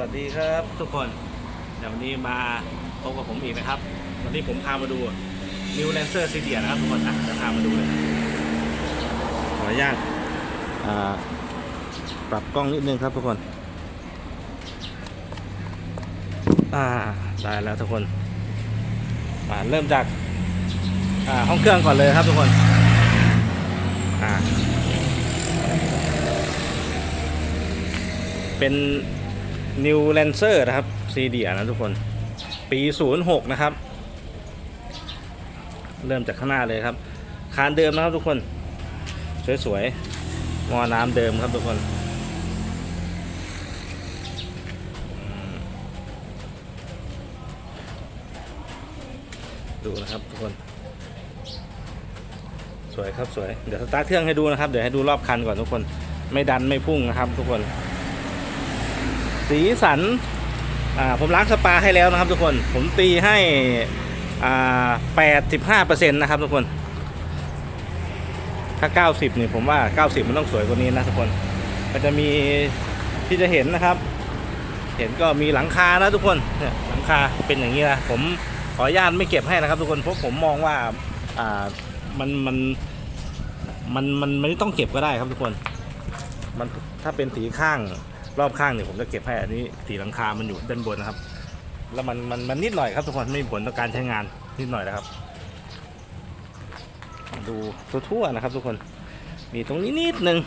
วัสดีครับทุกคนเดี๋ยววันนี้มาพบกับผมอีกนะครับ วันนี้ผมพามาดู New Lancer c ีเดียนะครับทุกคนอะจะพามาดูเลยขออนุญาตปรับกล้องนิดนึงครับทุกคนอ่าได้แล้วทุกคนมาเริ่มจากอ่าห้องเครื่องก่อนเลยครับทุกคนอ่าเป็น New Lancer นะครับซีเดียนะทุกคน ปี 06 นะครับ เริ่มจากข้างหน้าเลยครับ คานเดิมนะครับทุกคน สวยๆมอน้ำเดิมครับทุกคนดูนะครับทุกคน สวยครับสวย เดี๋ยวสตาร์ทเครื่องให้ดูนะครับ เดี๋ยวให้ดูรอบคันก่อนทุกคน ไม่ดันไม่พุ่งนะครับทุกคน สีสันอ่าผมล้างสปาให้แล้วนะครับทุกคน ผมตีให้อ่าแปดสิบห้าเปอร์เซ็นต์นะครับทุกคน ถ้าเก้าสิบนี่ผมว่าเก้าสิบมันต้องสวยกว่านี้นะทุกคนก็จะมีที่จะเห็นนะครับ เห็นก็มีหลังคานะทุกคนเนี่ยหลังคาเป็นอย่างนี้นะผมขออนุญาตไม่เก็บให้นะครับ ทุกคนเพราะผมมองว่าอ่ามันมันมันมันไม่ต้องเก็บก็ได้ครับทุกคน มันถ้าเป็นสีข้าง รอบข้างเนี่ยผมจะเก็บให้อันนี้สีหลังคา มันอยู่ด้านบนนะครับ แล้วมันมันมันนิดหน่อยครับทุกคนไม่มีผลต่อการใช้งานนิดหน่อยนะครับ ดูทั่วๆนะครับ ทุกคนมีตรงนี้นิดนึง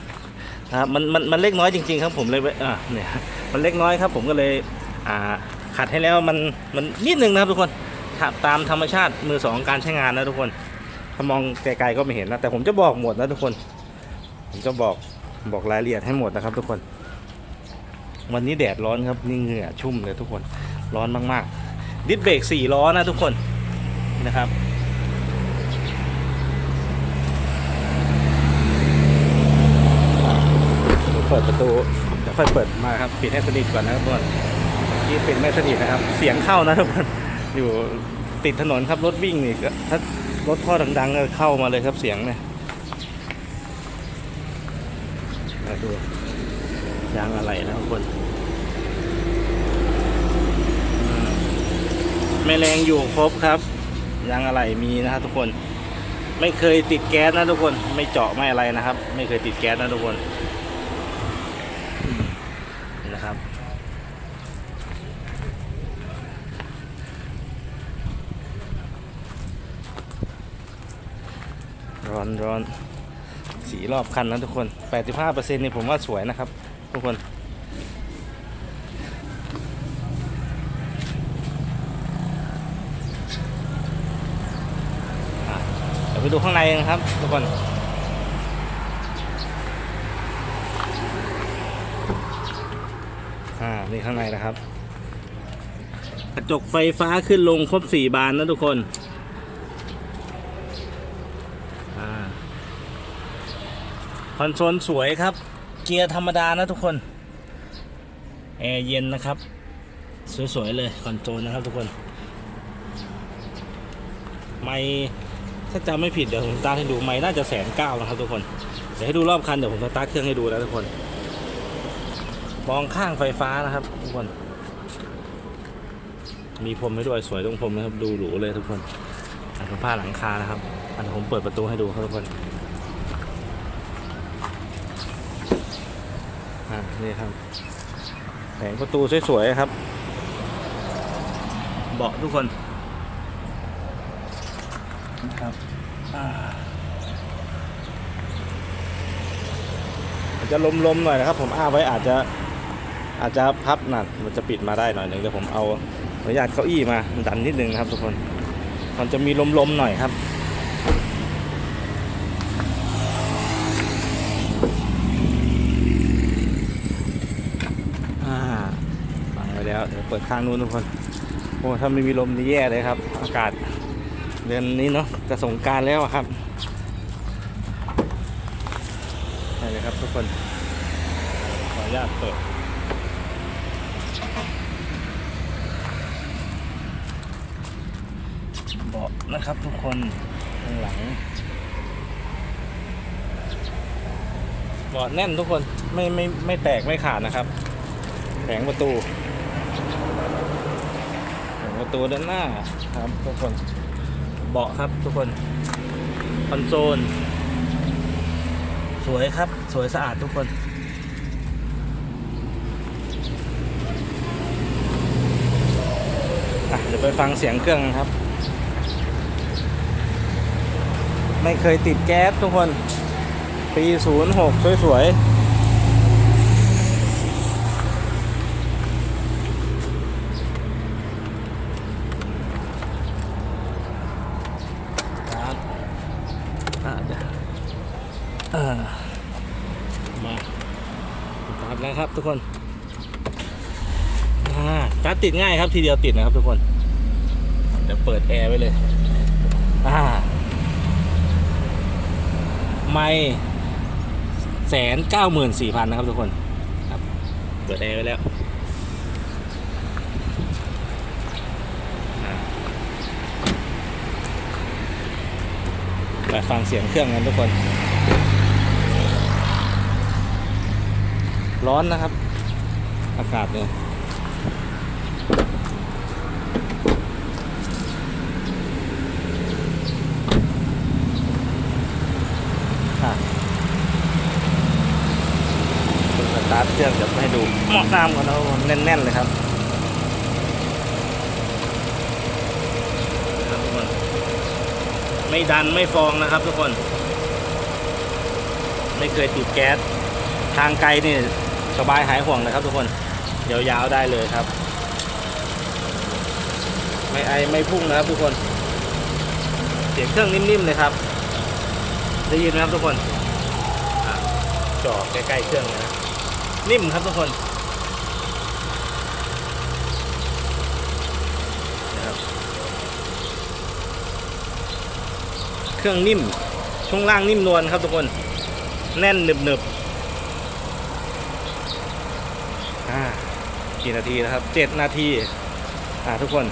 นะครับมันมันมันเล็กน้อยจริงๆครับผมเลยอ่าเนี่ยมันเล็กน้อยครับ ผมก็เลยอ่าขัดให้แล้วมันมันนิดนึงนะครับทุกคนถ้าตามธรรมชาติมือสองการใช้งานนะทุกคนถ้ามองไกลๆก็ไม่เห็นนะแต่ผมจะบอกหมดนะทุกคน ผมจะบอกบอกรายละเอียดให้หมดนะครับทุกคน วันนี้แดดร้อนครับนี่เหงื่อชุ่มเลยทุกคนร้อนมากๆ ดิสเบรกสี่ล้อนะทุกคนนะครับเปิดประตูเดี๋ยวค่อยเปิดมาครับปิดให้สนิทก่อนนะครับทุกคนที่ปิดไม่สนิทนะครับ เสียงเข้านะทุกคนอยู่ติดถนนครับรถวิ่งนี่ก็ถ้ารถท่อดังๆก็เข้ามาเลยครับเสียงเนี่ยมาดู ยางอะไรนะทุกคนแม่แรงอยู่ครบครับยางอะไรมีนะครับทุกคน ไม่เคยติดแก๊สนะทุกคน ไม่เจาะไม่อะไรนะครับ ไม่เคยติดแก๊สนะทุกคนนะครับร้อนร้อนสีรอบคันนะทุกคน 85%นี่ผมว่าสวยนะครับ ทุกคน เดี๋ยวไปดูข้างในกันครับ ทุกคนอ่านี่ข้างในนะครับ กระจกไฟฟ้าขึ้นลงครบสี่บานนะทุกคนอ่าคอนโซลสวยครับ เกียร์ธรรมดานะทุกคน แอร์เย็นนะครับ สวยๆเลยคอนโซลนะครับทุกคน ไม่ถ้าจำไม่ผิดเดี๋ยวผมสตาร์ทให้ดูไม่น่าจะแสนเก้านะครับทุกคน เดี๋ยวให้ดูรอบคันเดี๋ยวผมสตาร์ทเครื่องให้ดูนะทุกคน มองข้างไฟฟ้านะครับ ทุกคน มีพรมให้ด้วยสวยตรงพรมนะครับ ดูหรูเลยทุกคนอันผ้าหลังคานะครับ อันผมเปิดประตูให้ดูครับทุกคน อ่านี่ครับแผงประตูสวยๆครับ เบาะทุกคนนะครับอ่ามันจะลมๆหน่อยนะครับ ผมอ้าไว้อาจจะอาจจะพับนะมันจะปิดมาได้หน่อยหนึ่งเดี๋ยวผมเอาขออนุญาตเก้าอี้มาดันนิดนึงนะครับทุกคน มันจะมีลมๆหน่อยครับ อ่าฟังไว้แล้ว เดี๋ยวเปิดข้างนู้นทุกคนโอ้ถ้าไม่มีลมนี่แย่เลยครับ อากาศเดือนนี้เนาะจะสงการแล้วครับใช่เลยครับทุกคนขออนุญาตเปิดเบาะนะครับทุกคนข้างหลังเบาะแน่นทุกคนไม่ไม่ไม่แตกไม่ขาดนะครับแผงประตู ประตูด้านหน้าครับทุกคนเบาะครับทุกคนคอนโซล สวยครับสวยสะอาดทุกคนเดี๋ยวไปฟังเสียงเครื่องครับ ไม่เคยติดแก๊สทุกคน ปี 06 สวยๆครับอะเดี๋ยวเออ มาตามแล้วครับทุกคนอ่าการดติดง่ายครับทีเดียวติดนะครับทุกคน เดี๋ยวเปิดแอร์ไว้เลยอ่าไม่แสนเก้าหมื่นสี่พันนะครับทุกคนครับเปิดแอร์ไว้แล้วอ่าไปฟังเสียงเครื่องกันทุกคน ร้อนนะครับ อากาศเนี่ยตาร์ทเครื่องเดี๋ยวให้ดูหม้อน้ำก่อนนะแน่นๆเลยครับครับทุกคนไม่ดันไม่ฟองนะครับทุกคน ไม่เคยติดแก๊ส ทางไกลนี่ สบายหายห่วงเลยครับทุกคนเดี๋ยวยาวได้เลยครับ ไม่ไอไม่พุ่งนะครับทุกคนเสียงเครื่องนิ่มๆเลยครับ ได้ยินไหมครับทุกคนจ่อใกล้ๆเครื่องเลยนะนิ่มครับทุกคนเครื่องนิ่ม ช่วงล่างนิ่มนวลครับทุกคน แน่นหนึบหนึบๆอ่า กี่นาทีนะครับเจ็ดนาทีอ่าทุกคน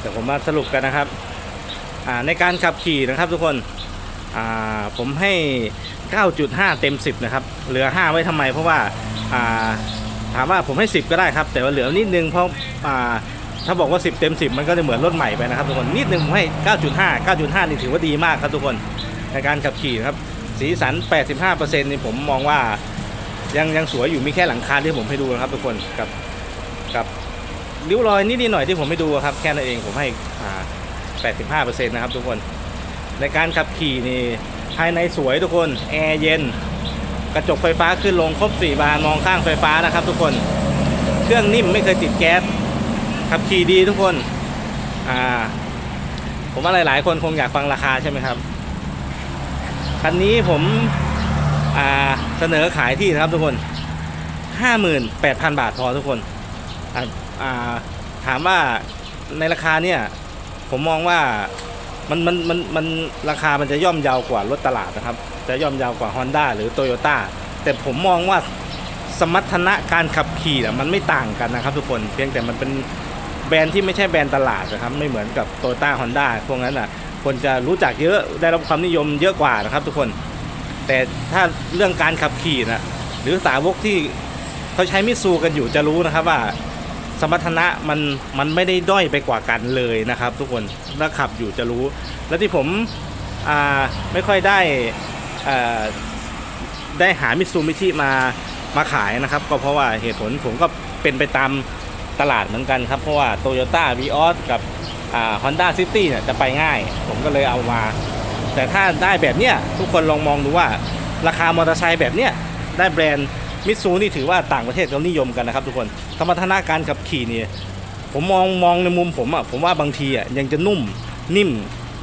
เดี๋ยวผมมาสรุปกันนะครับอ่าในการขับขี่นะครับทุกคนอ่าผมให้ 9.5 เต็ม 10 นะครับ เหลือ 5 ไว้ทำไม เพราะว่าอ่าถามว่าผมให้ 10 ก็ได้ครับ แต่ว่าเหลือนิดนึงเพราะอ่าถ้าบอกว่า 10 เต็ม 10 มันก็จะเหมือนรถใหม่ไปนะครับทุกคนนิดนึงผมให้ 9.5 9.5 นี่ถือว่าดีมากครับทุกคนในการขับขี่ครับสีสัน 85%นี่ผมมองว่า ยังยังสวยอยู่มีแค่หลังคาที่ผมให้ดูนะครับทุกคนกับกับริ้วรอยนิดๆหน่อยที่ผมให้ดูครับแค่นั้นเองผมให้อ่า85%นะครับทุกคนในการขับขี่นี่ภายในสวยทุกคนแอร์เย็น กระจกไฟฟ้าขึ้นลงครบ 4 บานมองข้างไฟฟ้านะครับ ทุกคนเครื่องนิ่มไม่เคยติดแก๊สขับขี่ดีทุกคนอ่าผมว่าหลาย ๆ คนคงอยากฟังราคาใช่ไหมครับคันนี้ผมอ่า เสนอขายที่นะครับทุกคน 58,000 บาทพอทุกคนถามว่าในราคาเนี่ย ผมมองว่ามันมันมันมันราคามันจะย่อมยาวกว่ารถตลาดนะครับ จะย่อมยาวกว่า Honda หรือ Toyota แต่ผมมองว่าสมรรถนะการขับขี่นะมันไม่ต่างกันนะครับทุกคน เพียงแต่มันเป็นแบรนด์ที่ไม่ใช่แบรนด์ตลาดนะครับ ไม่เหมือนกับ Toyota Honda พวกนั้นอะคนจะรู้จักเยอะได้รับความนิยมเยอะกว่านะครับทุกคน แต่ถ้าเรื่องการขับขี่นะหรือสาวกที่เขาใช้มิซูกันอยู่จะรู้นะครับว่า สมรรถนะมันมันไม่ได้ด้อยไปกว่ากันเลยนะครับ ทุกคนถ้าขับอยู่จะรู้ แล้วที่ผมไม่ค่อยได้ได้หามิซูมิชิมามาขายนะครับ ก็เพราะว่าเหตุผลผมก็เป็นไปตามตลาดเหมือนกันครับ เพราะว่า Toyota v ีออสกับอ่า Honda City เนี่ยจะไปง่าย ผมก็เลยเอามา แต่ถ้าได้แบบเนี้ยทุกคนลองมองดูว่า ราคามอเตอร์ไซค์แบบเนี้ยได้แบรนด์มิตซูนี่ถือว่าต่างประเทศเขานิยมกันนะครับทุกคนสมรรถนะการขับขี่นี่ผมมองมองในมุมผมอะผมว่าบางทีอะยังจะนุ่มนิ่ม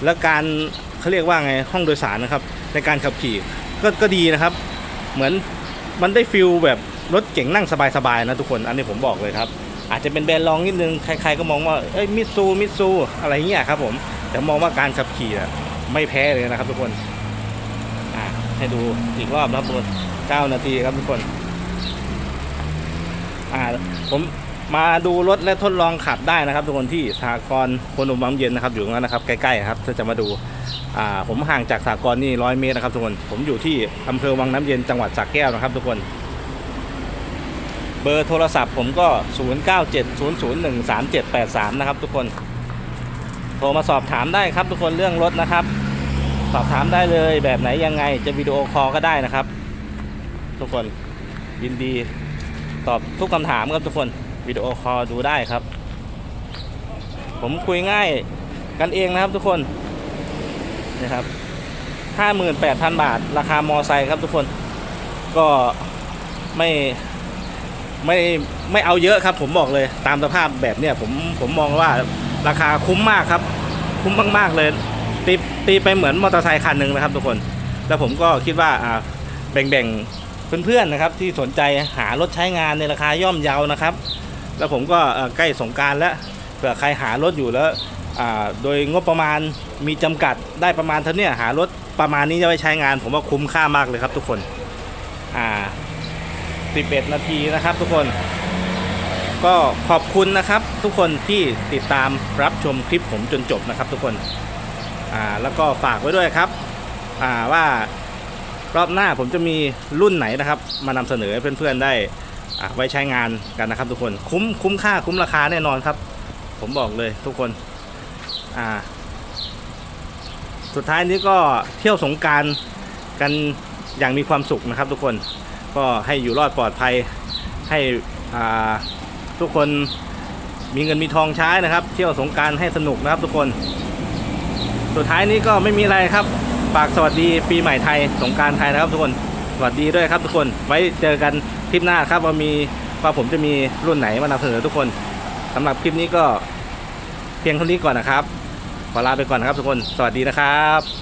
และการเขาเรียกว่าไงห้องโดยสารนะครับ ในการขับขี่ก็ก็ดีนะครับ เหมือนมันได้ฟิลแบบรถเก๋งนั่งสบายๆนะทุกคน อันนี้ผมบอกเลยครับ อาจจะเป็นแบรนด์รองนิดนึง ใครๆก็มองว่าเอ้ยมิตซูมิตซูอะไรเงี้ยครับผมแต่มองว่าการขับขี่อะ ไม่แพ้เลยนะครับทุกคนอะให้ดูอีกรอบนะครับทุกคน9นาทีครับทุกคนอ่าผมมาดูรถและทดลองขับได้นะครับ ทุกคนที่สหกรคนอุบลเย็นนะครับ อยู่ตรงนั้นนะครับใกล้ๆครับถ้าจะมาดูอ่าผมห่างจากสหกรนี่ร้อยเมตรนะครับทุกคนผมอยู่ที่อำเภอวังน้ำเย็นจังหวัดสระแก้วนะครับ ทุกคน เบอร์โทรศัพท์ผมก็ 0970013783 นะครับทุกคน โทรมาสอบถามได้ครับทุกคนเรื่องรถนะครับ สอบถามได้เลยแบบไหนยังไงจะวิดีโอคอลก็ได้นะครับ ทุกคนยินดีตอบทุกคำถามครับทุกคนวิดีโอคอลดูได้ครับ ผมคุยง่ายกันเองนะครับทุกคนนะครับ58,000 บาท ราคามอไซค์ครับทุกคนก็ไม่ไม่ไม่เอาเยอะครับ ผมบอกเลยตามสภาพแบบเนี้ยผมผมมองว่า ราคาคุ้มมากครับ คุ้มมากๆเลย ตีตีไปเหมือนมอเตอร์ไซค์คันหนึ่งนะครับ ทุกคน แล้วผมก็คิดว่าอ่าแบ่งๆเพื่อนๆนะครับ ที่สนใจหารถใช้งานในราคาย่อมเยานะครับ แล้วผมก็ใกล้สงกรารแล้วเผื่อใครหารถอยู่แล้วโดยงบประมาณมีจำกัดได้ประมาณเท่านี้หารถประมาณนี้จะไว้ใช้งาน ผมว่าคุ้มค่ามากเลยครับทุกคนอ่า11 นาทีนะครับทุกคน ก็ขอบคุณนะครับทุกคนที่ติดตามรับชมคลิปผมจนจบนะครับทุกคนอ่าแล้วก็ฝากไว้ด้วยครับอ่าว่ารอบหน้าผมจะมีรุ่นไหนนะครับ มานำเสนอให้เพื่อนๆได้อ่าไว้ใช้งานกันนะครับ ทุกคนคุ้มคุ้มค่าคุ้มราคาแน่นอนครับ ผมบอกเลยทุกคนอ่าสุดท้ายนี้ก็เที่ยวสงการกันอย่างมีความสุขนะครับ ทุกคนก็ให้อยู่รอดปลอดภัยให้อ่า ทุกคนมีเงินมีทองใช้นะครับ เที่ยวสงการให้สนุกนะครับทุกคน สุดท้ายนี้ก็ไม่มีอะไรครับฝากสวัสดีปีใหม่ไทยสงการไทยนะครับทุกคนสวัสดีด้วยครับทุกคนไว้เจอกันคลิปหน้าครับว่ามีว่าผมจะมีรุ่นไหนมานำเสนอทุกคนสำหรับคลิปนี้ก็เพียงเท่านี้ก่อนนะครับขอลาไปก่อนนะครับทุกคน สวัสดีนะครับ